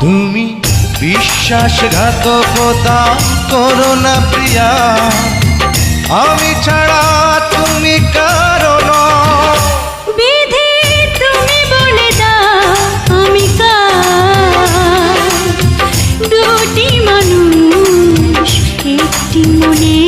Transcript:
তুমি বিশ্বাসঘাতকতা করো না প্রিয়া। আমি ছাড়া তুমি কারণ বিধি তুমি বলে দাও, আমি দুটি মানুষ, একটি মনে